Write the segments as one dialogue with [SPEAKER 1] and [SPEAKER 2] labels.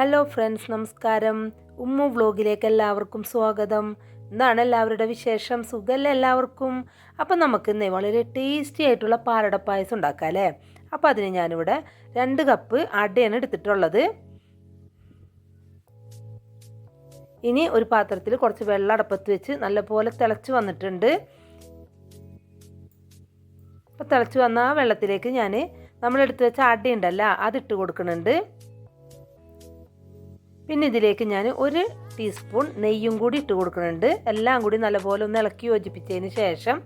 [SPEAKER 1] Hello friends നമസ്കാരം. ഉമ്മു വ്ലോഗിലേക്ക് എല്ലാവർക്കും സ്വാഗതം. എന്താണ് എല്ലാവരുടെ വിശേഷം. സുഖമല്ലേ എല്ലാവർക്കും? അപ്പം നമുക്ക് ഇന്ന് വളരെ ടേസ്റ്റി ആയിട്ടുള്ള പാലട പായസം ഉണ്ടാക്കാം അല്ലേ അപ്പോൾ അതിന് ഞാനിവിടെ രണ്ട് കപ്പ് അടയാണ് എടുത്തിട്ടുള്ളത്. ഇനി ഒരു പാത്രത്തിൽ കുറച്ച് വെള്ളം അടപ്പത്ത് വെച്ച് നല്ലപോലെ തിളച്ച് വന്നിട്ടുണ്ട്. അപ്പോൾ തിളച്ച് വന്ന ആ വെള്ളത്തിലേക്ക് ഞാൻ നമ്മളെടുത്ത് വെച്ച അടയുണ്ടല്ല അതിട്ട് കൊടുക്കുന്നുണ്ട്. പിന്നെ ഇതിലേക്ക് ഞാൻ ഒരു ടീസ്പൂൺ നെയ്യും കൂടി ഇട്ട് കൊടുക്കുന്നുണ്ട്. എല്ലാം കൂടി നല്ലപോലെ ഒന്ന് ഇളക്കി യോജിപ്പിച്ചതിന് ശേഷം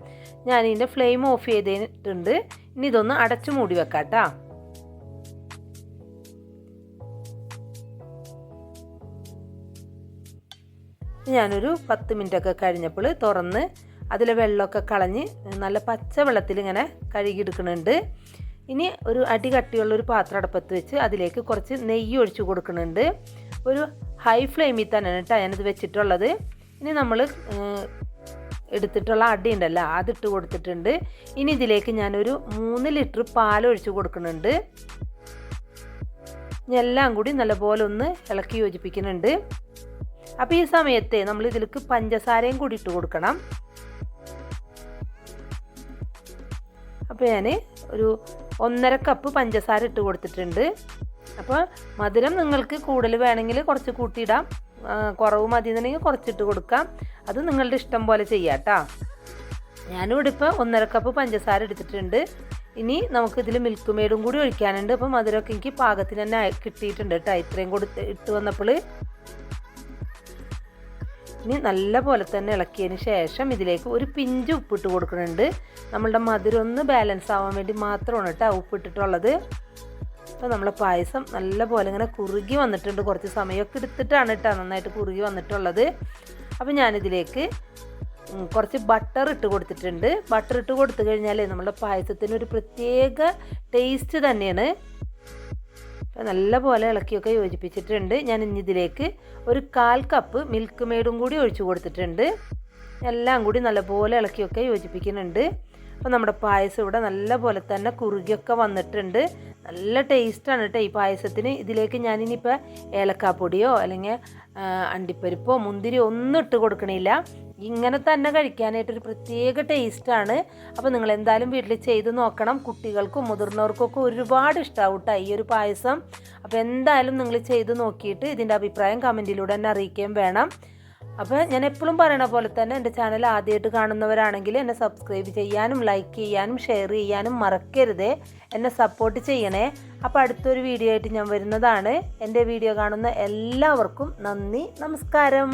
[SPEAKER 1] ഞാൻ ഇതിന്റെ ഫ്ലെയിം ഓഫ് ചെയ്തിട്ടുണ്ട്. ഇനി ഇതൊന്ന് അടച്ചു മൂടി വെക്കാം കേട്ടോ ഞാനൊരു പത്ത് മിനിറ്റൊക്കെ കഴിഞ്ഞപ്പോൾ തുറന്ന് അതിലെ വെള്ളമൊക്കെ കളഞ്ഞ് നല്ല പച്ച വെള്ളത്തിൽ ഇങ്ങനെ കഴുകിയെടുക്കുന്നുണ്ട്. ഇനി ഒരു അടി കട്ടിയുള്ള ഒരു പാത്രം അടുപ്പത്ത് വെച്ച് അതിലേക്ക് കുറച്ച് നെയ്യ് ഒഴിച്ചു കൊടുക്കുന്നുണ്ട്. ഒരു ഹൈ ഫ്ലെയിമിൽ തന്നെയാണ് കേട്ടോ ഞാനിത് വെച്ചിട്ടുള്ളത്. ഇനി നമ്മൾ എടുത്തിട്ടുള്ള അടി ഉണ്ടല്ലോ അതിട്ട് കൊടുത്തിട്ടുണ്ട്. ഇനി ഇതിലേക്ക് ഞാനൊരു മൂന്ന് ലിറ്റർ പാൽ ഒഴിച്ചു കൊടുക്കുന്നുണ്ട്. എല്ലാം കൂടി നല്ലപോലെ ഒന്ന് ഇളക്കി യോജിപ്പിക്കുന്നുണ്ട്. അപ്പോൾ ഈ സമയത്തെ നമ്മൾ ഇതിലേക്ക് പഞ്ചസാരയും കൂടി ഇട്ട് കൊടുക്കണം. അപ്പോൾ ഞാൻ ഒരു ഒന്നര കപ്പ് പഞ്ചസാര ഇട്ട് കൊടുത്തിട്ടുണ്ട്. അപ്പോൾ മധുരം നിങ്ങൾക്ക് കൂടുതൽ വേണമെങ്കിൽ കുറച്ച് കൂട്ടിയിടാം. കുറവ് മതി എന്നുണ്ടെങ്കിൽ കുറച്ചിട്ട് കൊടുക്കാം. അത് നിങ്ങളുടെ ഇഷ്ടം പോലെ ചെയ്യാം കേട്ടോ. ഞാനിവിടെ ഇപ്പോൾ ഒന്നര കപ്പ് പഞ്ചസാര എടുത്തിട്ടുണ്ട്. ഇനി നമുക്ക് ഇതിൽ മിൽക്ക് മെയ്ഡും കൂടി ഒഴിക്കാനുണ്ട്. അപ്പോൾ മധുരമൊക്കെ എനിക്ക് പാകത്തിന് തന്നെ കിട്ടിയിട്ടുണ്ട് കേട്ടോ. ഇത്രയും കൊടുത്ത് ഇട്ട് വന്നപ്പോൾ ഇനി നല്ല പോലെ തന്നെ ഇളക്കിയതിന് ശേഷം ഇതിലേക്ക് ഒരു പിഞ്ച് ഉപ്പിട്ട് കൊടുക്കുന്നുണ്ട്. നമ്മളുടെ മധുരം ഒന്ന് ബാലൻസ് ആവാൻ വേണ്ടി മാത്രമാണ് കേട്ടോ ഉപ്പിട്ടിട്ടുള്ളത്. അപ്പോൾ നമ്മളെ പായസം നല്ല പോലെ ഇങ്ങനെ കുറുകി വന്നിട്ടുണ്ട്. കുറച്ച് സമയമൊക്കെ എടുത്തിട്ടാണ് കേട്ടോ നന്നായിട്ട് കുറുകി വന്നിട്ടുള്ളത്. അപ്പോൾ ഞാനിതിലേക്ക് കുറച്ച് ബട്ടർ ഇട്ട് കൊടുത്തിട്ടുണ്ട്. ബട്ടർ ഇട്ട് കൊടുത്തു കഴിഞ്ഞാൽ നമ്മുടെ പായസത്തിന് ഒരു പ്രത്യേക ടേസ്റ്റ് തന്നെയാണ്. നല്ല പോലെ ഇളക്കിയൊക്കെ യോജിപ്പിച്ചിട്ടുണ്ട്. ഞാൻ ഇനി ഇതിലേക്ക് ഒരു കാൽ കപ്പ് മിൽക്ക് മെയ്ഡും കൂടി ഒഴിച്ചു കൊടുത്തിട്ടുണ്ട്. എല്ലാം കൂടി നല്ലപോലെ ഇളക്കിയൊക്കെ യോജിപ്പിക്കുന്നുണ്ട്. അപ്പോൾ നമ്മുടെ പായസം ഇവിടെ നല്ല പോലെ തന്നെ കുറുകിയൊക്കെ വന്നിട്ടുണ്ട്. നല്ല ടേസ്റ്റാണ് കേട്ടോ ഈ പായസത്തിന്. ഇതിലേക്ക് ഞാനിനിപ്പോൾ ഏലക്കാപ്പൊടിയോ അല്ലെങ്കിൽ അണ്ടിപ്പരിപ്പോ മുന്തിരിയോ ഒന്നും ഇട്ട് കൊടുക്കണില്ല. ഇങ്ങനെ തന്നെ കഴിക്കാനായിട്ടൊരു പ്രത്യേക ടേസ്റ്റാണ് അപ്പോൾ നിങ്ങൾ എന്തായാലും വീട്ടിൽ ചെയ്ത് നോക്കണം. കുട്ടികൾക്കും മുതിർന്നവർക്കൊക്കെ ഒരുപാട് ഇഷ്ടമാവും കേട്ടോ ഈ ഒരു പായസം. അപ്പോൾ എന്തായാലും നിങ്ങൾ ചെയ്ത് നോക്കിയിട്ട് ഇതിന്റെ അഭിപ്രായം കമന്റിലൂടെ തന്നെ അറിയിക്കുകയും വേണം. അപ്പോൾ ഞാൻ എപ്പോഴും പറയണ പോലെ തന്നെ എന്റെ ചാനൽ ആദ്യമായിട്ട് കാണുന്നവരാണെങ്കിൽ എന്നെ സബ്സ്ക്രൈബ് ചെയ്യാനും ലൈക്ക് ചെയ്യാനും ഷെയർ ചെയ്യാനും മറക്കരുത്. എന്നെ സപ്പോർട്ട് ചെയ്യണേ. അപ്പോൾ അടുത്തൊരു വീഡിയോ ആയിട്ട് ഞാൻ വരുന്നതാണ്. എന്റെ വീഡിയോ കാണുന്ന എല്ലാവർക്കും നന്ദി നമസ്കാരം.